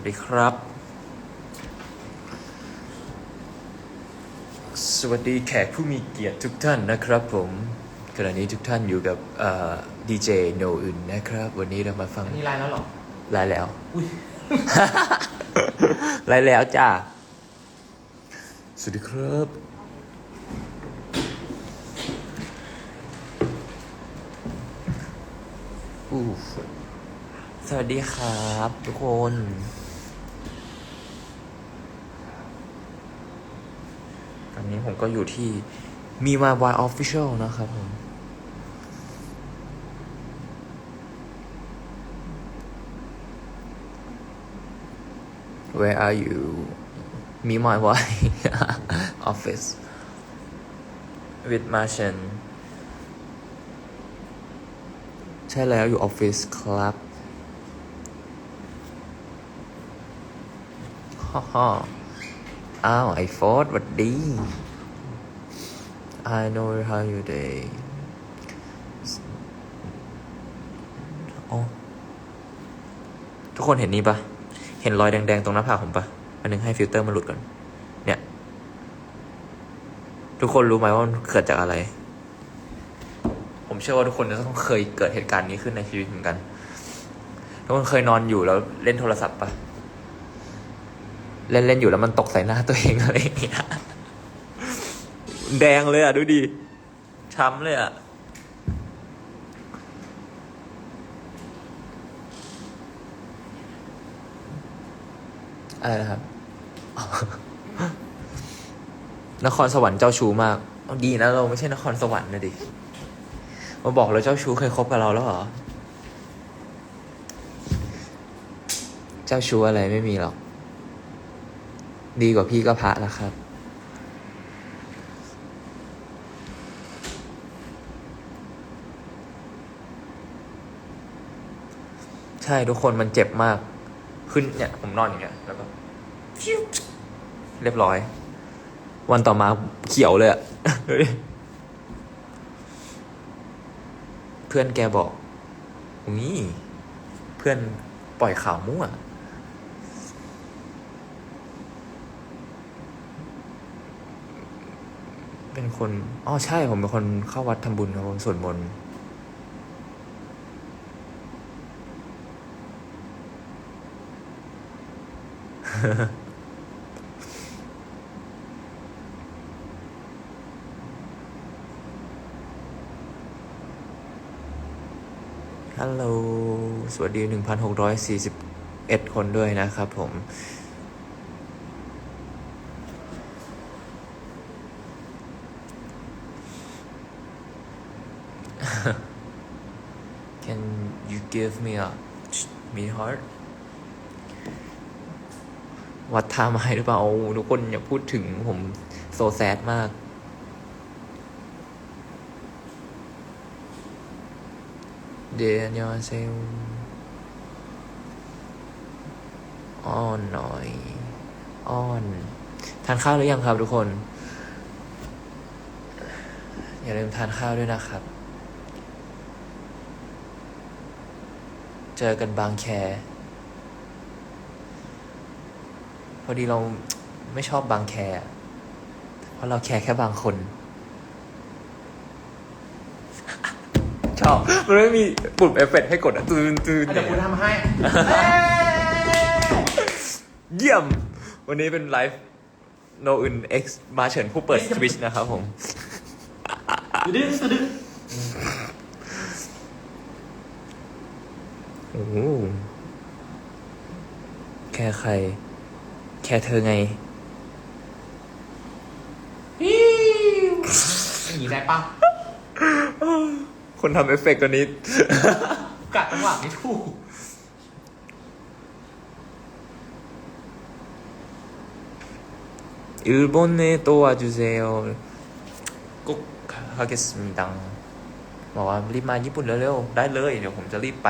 วัสดีครับ สวัสดีแขกผู้มีเกียรติทุกท่านนะครับผมขณะนี้ทุกท่านอยู่กับดีเจโนอื่นนะครับ วันนี้เรามาฟังอันนี้ไลน์แล้วเหรอไลน์แล้วอุ้ยไลน์แล้วจ้าสวัสดีครับอู้สวัสดีครับ ทุกคน อันนี้ผมก็อยู่ที่มีมาวายออฟฟิเชียลนะครับผม Where are you? Me my wife office with Martian ใช่แล้วอยู่ออฟฟิศครับฮ่าฮ่า อ้าว ไอโฟร์ดวัดดี I know how you day อทุกคนเห็นนี่ปะเห็นรอยแดง ๆ ตรงหน้าผากผมปะอันนึงให้ฟิลเตอร์มันหลุดก่อน เนี่ย ทุกคนรู้ไหมว่ามันเกิดจากอะไร ผมเชื่อว่าทุกคนจะต้องเคยเกิดเหตุการณ์นี้ขึ้นในชีวิตเหมือนกัน ทุกคนเคยนอนอยู่แล้วเล่นโทรศัพท์ปะ เล่นเล่นอยู่แล้วมันตกใส่หน้าตัวเองอะไรอย่างเงี้ยแดงเลยอะ ดูดิช้ำเลยอะอะไรนะครับ นครสวรรค์เจ้าชู้มาก ดีนะเราไม่ใช่นครสวรรค์นะดิ มาบอกเลยเจ้าชู้เคยคบกับเราแล้วเหรอ เจ้าชู้อะไรไม่มีหรอก ดีกว่าพี่ก็พระแล้วครับ ใช่ทุกคนมันเจ็บมาก ขึ้นเนี่ยผมนอนอย่างเงี้ยแล้วก็เรียบร้อย วันต่อมาเขียวเลยอะเพื่อนแกบอกอุ้ยเพื่อนปล่อยข่าวมั่ว เป็นคนอ๋อใช่ผมเป็นคนเข้าวัดทำบุญครับผมสวดมนต์ฮัลโหล สวัสดี 1,641 คนด้วยนะครับผม Can you give me a sweetheart วัดท่าไม้หรือเปล่าทุกคนอย่าพูดถึงผมโซแซดมาก เดียนยอเซลอ้อนหน่อย อ้อน ทานข้าวหรือยังครับทุกคน อย่าลืมทานข้าวด้วยนะครับ เจอกันบางแค พอดีเราไม่ชอบบางแค เพราะเราแคร์แค่บางคน ชอบ มันไม่มีปุ่มเอฟเฟกต์ให้กดอะตื่นตื่นเดี๋ยวกูทำให้ เยี่ยม วันนี้เป็นไลฟ์โนอื่น X มาเฉินผู้เปิดสวิชนะครับผมดื้อดื้อ โอ้โห แค่ใคร แค่เธอไง หนีได้ปะ คนทำเอฟเฟกต์ตัวนี้ กัดจังหวะไม่ถูก 일본에 또 와주세요. 꼭 하겠습니다. บอกว่ารีบมาญี่ปุ่นเร็วๆ ได้เลย เดี๋ยวผมจะรีบไป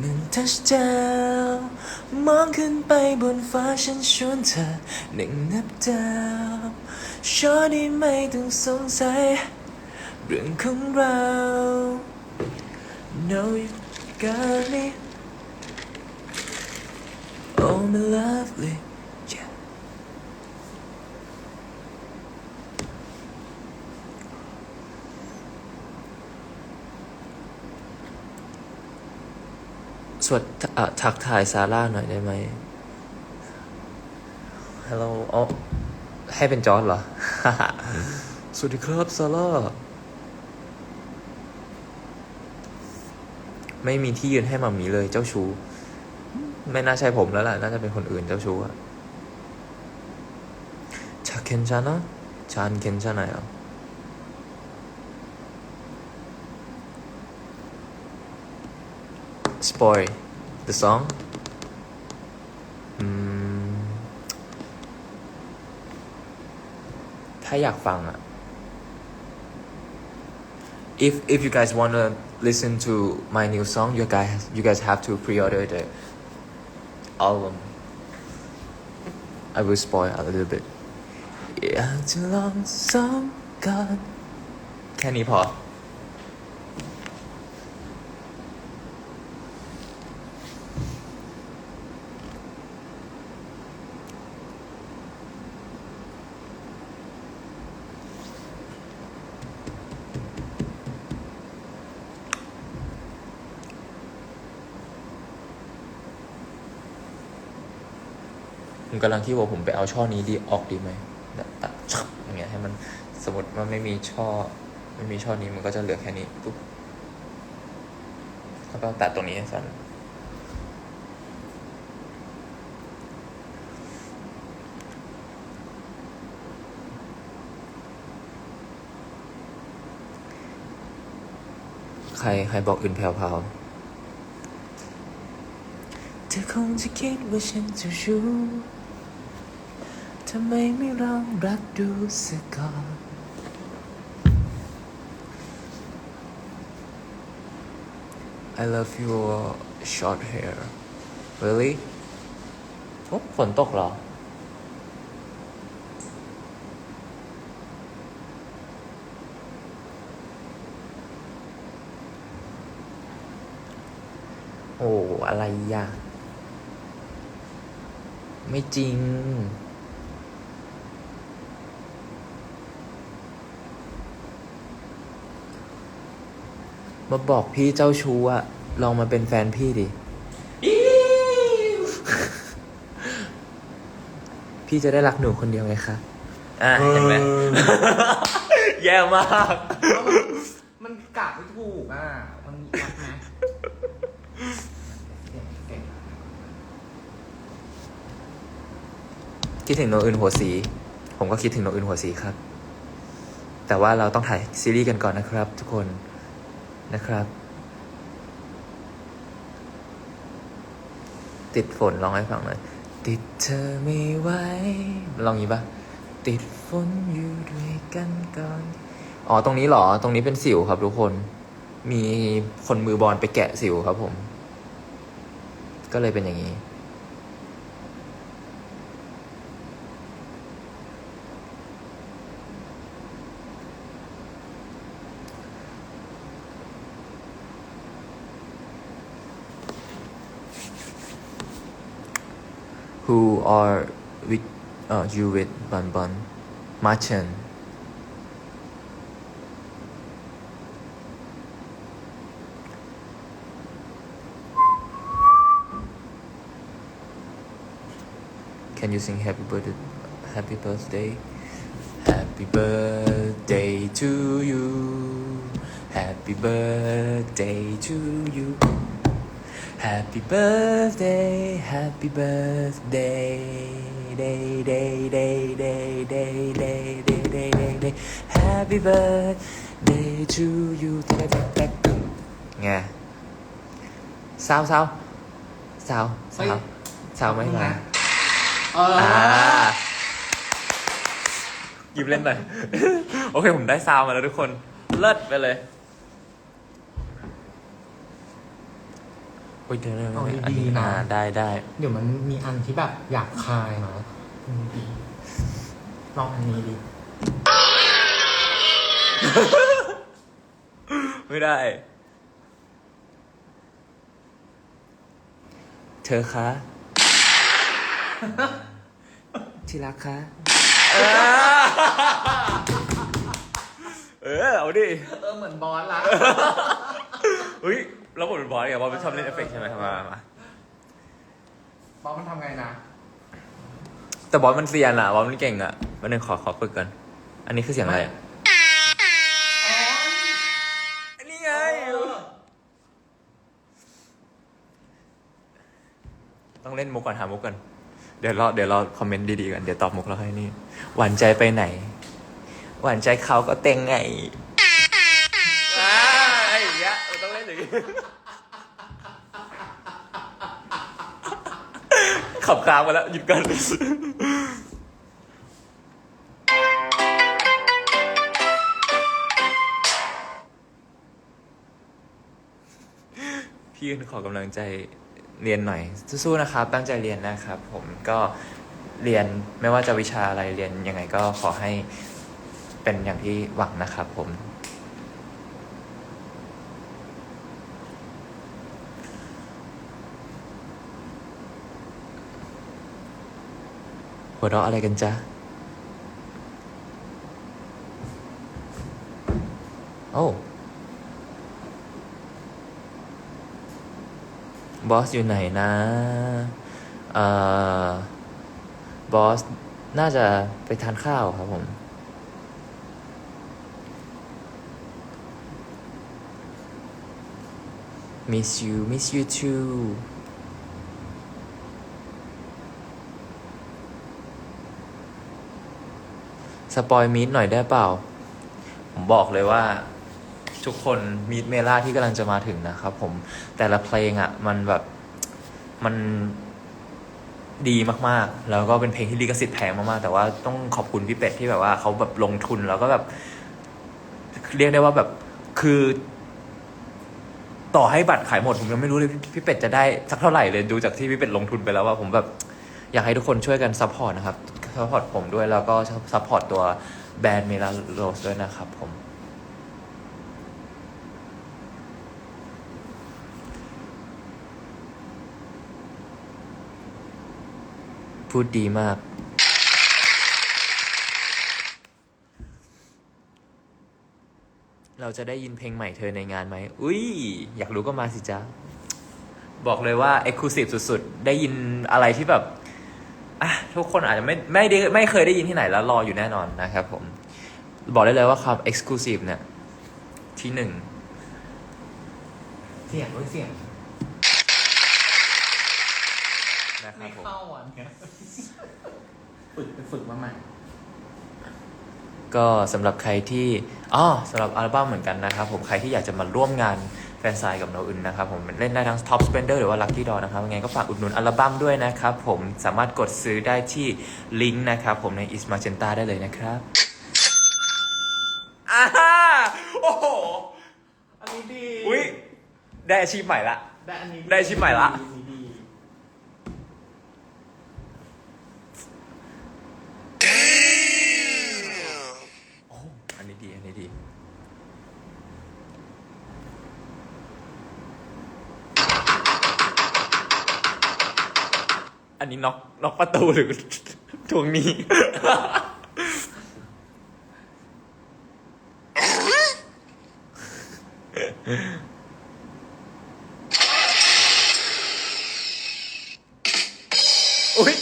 เธอฉันรู้สึกเหมือน touchdown มองขึ้นไปบนฟ้าฉันชวนเธอหนึ่งนับดาวชอนี้ไม่ต้องสงสัย เรื่องของเรา Know you got me Oh my lovely yeah ส วดทักทายซาร่าหน่อยได้ไหม Hello อ๋อให้เป็นจอร์ดเหรอ สวัสดีครับซาร่า ไม่มีที่ยืนให้มามีเลยเจ้าชู้ ไม่น่าใช่ผมแล้วล่ะ น่าจะเป็นคนอื่นเจ้าชู้อะชาเคนชานะชานเคนชาไหนอะ spoil the song อืม ถ้าอยากฟังอะ if if you guys wanna listen to my new song you guys you guys have to pre-order the album I will spoil a little bit อยากจะลองซ้อมก่อนแค่นี้พอ กำลังคิดว่าผมไปเอาช่อนี้ดีออกดีไหมแบบตัดชับอย่างเงี้ยให้มันสมมติว่าไม่มีช่อไม่มีช่อนี้มันก็จะเหลือแค่นี้ปุ๊บแล้วก็ตัดตรงนี้ให้สั้นใคร ใครบอกอื่นแผ่วๆเธอคงจะคิดว่าฉันจะชู้ ทำไมไม่ลองรักดูสักก่อน I love your short hair really โอ้ฝนตกเหรอ โอ้ อะไรอะ ไม่จริง มาบอกพี่เจ้าชู้อะลองมาเป็นแฟนพี่ดิ พี่จะได้รักหนูคนเดียวไงคะ อะเห็นไหม แย่มาก มันกะไม่ถูกอะ มันยักไหมเก่งคิดถึงโนอื่นหัวสี ผมก็คิดถึงโนอื่นหัวสีครับ แต่ว่าเราต้องถ่ายซีรีส์กันก่อนนะครับทุกคน นะครับ ติดฝนลองให้ฟังหน่อย ติดเธอไม่ไหวลองยี้ปะติดฝนอยู่ด้วยกันก่อน อ๋อ ตรงนี้เหรอ ตรงนี้เป็นสิวครับทุกคน มีคนมือบอลไปแกะสิวครับผม ก็เลยเป็นอย่างนี้ who are with uh, you with Bun Bun Marchen Can you sing happy birthday happy birthday? Happy birthday to you. Happy birthday to you Happy birthday, happy birthday, day, day, day, day, day, day, day, day, day, day. Happy birthday to you. ไงเศร้าเศร้าเศร้าเศร้าเศร้าไหมมาเอออ่ายิ้มเล่นหน่อย โอเค ผมได้ซาวมาแล้วทุกคน เลิศไปเลย อ้ยเดี๋ยวเอาๆอันดีนี้ๆนะ อ่าได้ได้ เดี๋ยวมันมีอันที่แบบอยากคายเนาะอืมดีลองอันนี้ดิ ไม่ได้ เธอคะ ที่รักคะ เออ เอาดิ เออเหมือนบอสละเฮ้ย แล้วบทเป็นบอสไงบอสเป็นชอบเล่นเอฟเฟกต์ใช่ไหมมามาบอสมันทำไงนะแต่บอสมันเซียนอะบอสมันเก่งอะวันหนึงขอขอฝึกกัน อันนี้คือเสียงอะไรอะอันนี้ไง ต้องเล่นมุกก่อนหามุกก่อนเดี๋ยวรอเดี๋ยวรอคอมเมนต์ดีๆกันเดี๋ยวตอบมุกแล้วให้นี่ หวานใจไปไหน หวานใจเขาก็เต็งไง ขับค้างมาแล้วหยุดกันพี่ขอกำลังใจเรียนหน่อยสู้ๆนะครับ ตั้งใจเรียนนะครับ ผมก็เรียนไม่ว่าจะวิชาอะไรเรียนยังไงก็ขอให้เป็นอย่างที่หวังนะครับผม หัวเราะอะไรกันจ๊ะ โอ้บอสอยู่ไหนนะเอ่อบอส น่าจะไปทานข้าวครับผม miss you miss you too สปอยมีดหน่อยได้เปล่า ผมบอกเลยว่าทุกคนมีดเมล่าที่กำลังจะมาถึงนะครับผมแต่ละเพลงอะ่ะ มันแบบมันดีมากๆ แล้วก็เป็นเพลงที่ลิขสิทธิ์แพงมากๆ แต่ว่าต้องขอบคุณพี่เป็ดที่แบบว่าเขาแบบลงทุนแล้วก็แบบ เรียกได้ว่าแบบคือ ต่อให้บัตรขายหมด ผมยังไม่รู้เลยพี่พี่เป็ดจะได้สักเท่าไหร่เลยดูจากที่พี่เป็ดลงทุนไปแล้วว่าผมแบบอยากให้ทุกคนช่วยกันซัพพอร์ตนะครับ ซัพพอร์ตผมด้วย แล้วก็ซัพพอร์ตตัวแบรนด์เมลาโรสด้วยนะครับผมพูดดีมาก เราจะได้ยินเพลงใหม่เธอในงานไหม อุ้ย อยากรู้ก็มาสิจ๊ะ บอกเลยว่า Exclusive สุด ๆ ได้ยินอะไรที่แบบ อะทุกคนอาจจะไม่ไม่ได้ไม่เคยได้ยินที่ไหนแล้วรออยู่แน่นอนนะครับผม บอกได้เลยว่าความ Exclusive เนี่ย ที่หนึ่งเสียงด้วยเสียงนะครับไม่ผมเข้าอะเนี่ยฝึกไปฝึกมาใหม่ ก็สำหรับใครที่อ๋อสำหรับอัลบั้มเหมือนกันนะครับผมใครที่อยากจะมาร่วมงาน แฟนไซน์กับโนอึนนะครับผมเล่นได้ทั้ง Top Spender หรือว่า Lucky Door นะครับยังไงก็ฝากอุดหนุนอัลบั้มด้วยนะครับผมสามารถกดซื้อได้ที่ลิงก์นะครับผมใน Is Magenta ได้เลยนะครับอ่าโอ้โหอันนี้ดีอุ้ยได้อาชีพใหม่ละ ได้อันนี้ได้ชิ้นใหม่ละอันนี้ดี โอ้อันนี้ดี อันนี้ดี อั นนี้น็อกน็อกประตูหรือทวงหนี้ อุ้ย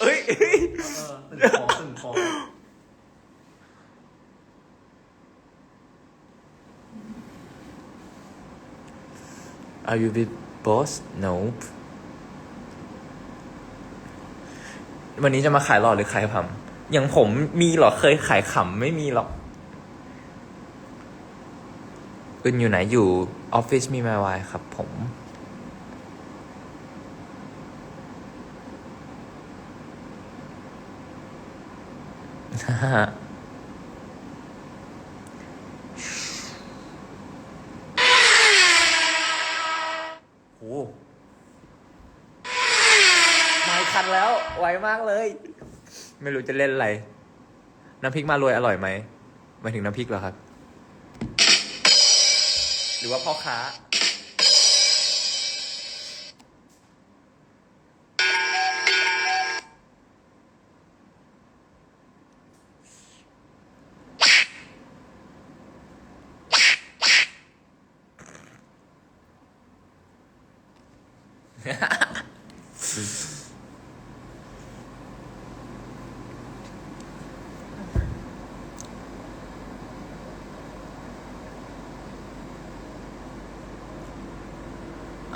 เอ้ย เออตึงคอตึงคอ Are you with boss? Nope. วันนี้จะมาขายหลอดหรือขายขำอย่างผมมีหรอเคยขายขำไม่มีหรอกอึนอยู่ไหนอยู่ออฟฟิศมีไมวายครับผม คันแล้ว ไวมากเลย ไม่รู้จะเล่นอะไร น้ำพริกมารวยอร่อยไหมหมายถึงน้ำพริกเหรอครับ หรือว่าพ่อค้า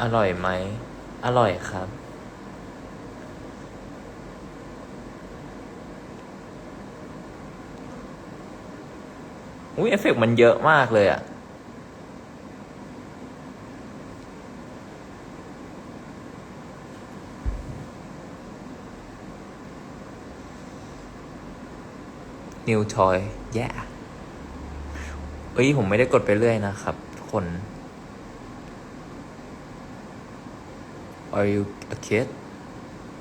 อร่อยไหม อร่อยครับ อุ้ยเอฟเฟกต์มันเยอะมากเลยอะ New Toy yeah เอ้ย ผมไม่ได้กดไปเรื่อยนะครับ ทุกคน Are you a kid?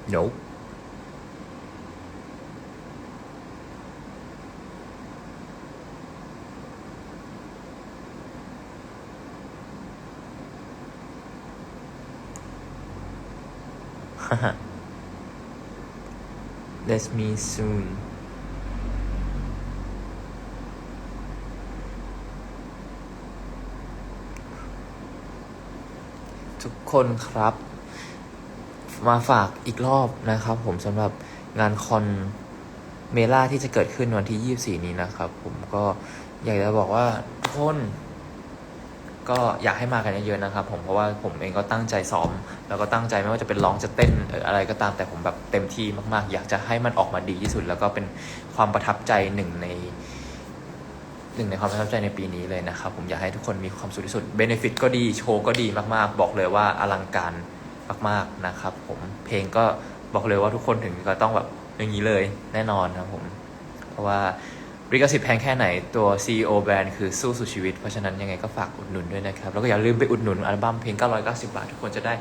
No. Haha. That's me soon. ทุกคนครับ มาฝากอีกรอบนะครับ ผมสำหรับงานคอนเมล่าที่จะเกิดขึ้นวันที่ 24 นี้นะครับ ผมก็อยากจะบอกว่าทุกคนก็อยากให้มากันเยอะๆนะครับ ผมเพราะว่าผมเองก็ตั้งใจซ้อม แล้วก็ตั้งใจไม่ว่าจะเป็นร้องจะเต้นออะไรก็ตามแต่ผมแบบเต็มที่มากๆ อยากจะให้มันออกมาดีที่สุด แล้วก็เป็นความประทับใจหนึ่งในหนึ่งในความประทับใจในปีนี้เลยนะครับ ผมอยากให้ทุกคนมีความสุขที่สุดเบนฟิตก็ดีโชว์ก็ดีมากๆ บอกเลยว่าอลังการ มาก ๆนะครับ ผมเพลงก็บอกเลยว่าทุกคนถึงก็ต้องแบบอย่างนี้เลยแน่นอนนะครับผม เพราะว่าริกสิทธิ์แพงแค่ไหนตัว CEO แบรนด์คือสู้สุดชีวิต เพราะฉะนั้นยังไงก็ฝากอุดหนุนด้วยนะครับ แล้วก็อย่าลืมไปอุดหนุนอัลบั้มเพลง 990 บาท ทุกคนจะได้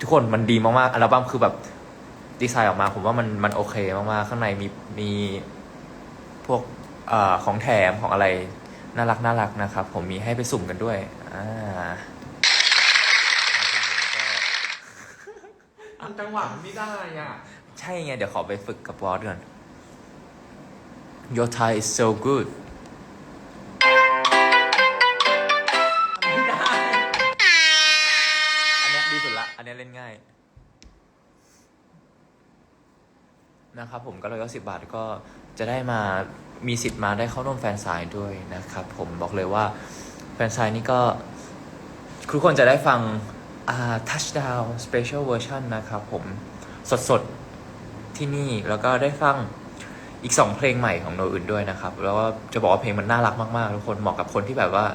ทุกคนมันดีมากๆ อัลบั้มคือแบบดีไซน์ออกมา ผมว่ามันมันโอเคมากๆ ข้างในมีมีพวกอของแถมของอะไรน่ารักน่ารักนะครับ ผมมีให้ไปสุ่มกันด้วยอ่า อันจังหวะมันไม่ได้อะ ใช่ไง เดี๋ยวขอไปฝึกกับบอสก่อน Your Thai is so good ไม่ได้ อันเนี้ยดีสุดละ อันเนี้ยเล่นง่าย นะครับผมก็ร้อยสิบบาทก็จะได้มามีสิทธิ์มาได้เข้าร่วมแฟนไซน์ด้วยนะครับ ผมบอกเลยว่าแฟนไซน์นี่ก็ทุกคนจะได้ฟัง touchdown special version นะครับผมสดๆ ที่นี่แล้วก็ได้ฟังอีกสองเพลงใหม่ของโนอื่นด้วยนะครับ แล้วก็จะบอกว่าเพลงมันน่ารักมากๆ ทุกคนเหมาะกับคนที่แบบว่า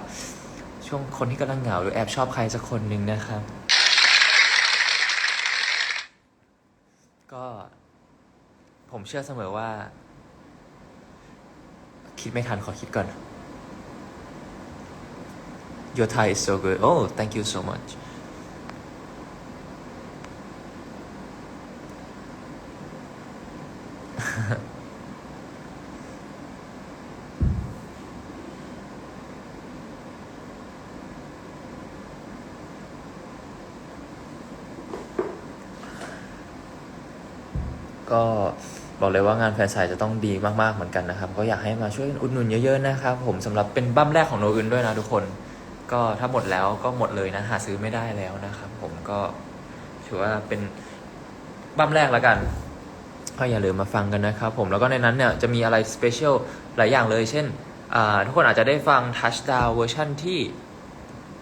ช่วงคนที่กำลังเหงาหรือแอบชอบใครสักคนหนึ่งนะครับ ก็ผมเชื่อเสมอว่า คิดไม่ทันขอคิดก่อน Your Thai is so good. Oh, thank you so much. ก็บอกเลยว่างานแฟนสายจะต้องดีมากๆเหมือนกันนะครับ ก็อยากให้มาช่วยอุดหนุนเยอะๆนะครับผมสำหรับเป็นบั้มแรกของโนอื่นด้วยนะทุกคน ก็ถ้าหมดแล้วก็หมดเลยนะหาซื้อไม่ได้แล้วนะครับ ผมก็ถือว่าเป็นบั้มแรกแล้วกันก็อย่าลืมมาฟังกันนะครับผมแล้วก็ในนั้นเนี่ยจะมีอะไรสเปเชียลหลายอย่างเลย เช่นทุกคนอาจจะได้ฟัง Touchdown เวอร์ชั่นที่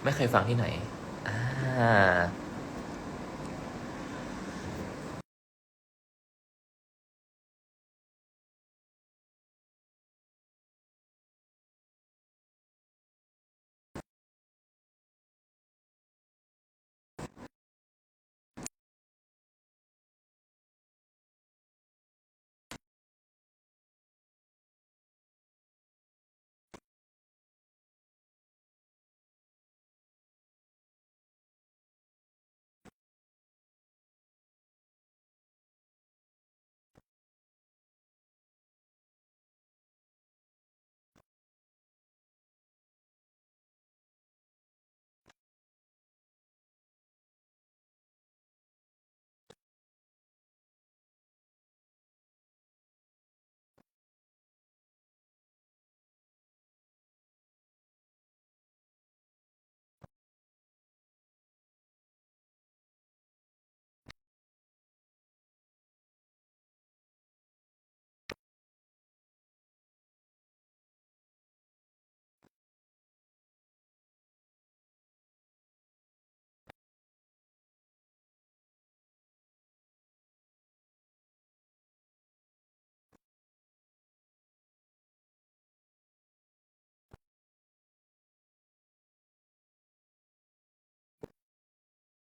ไม่เคยฟังที่ไหนอ่า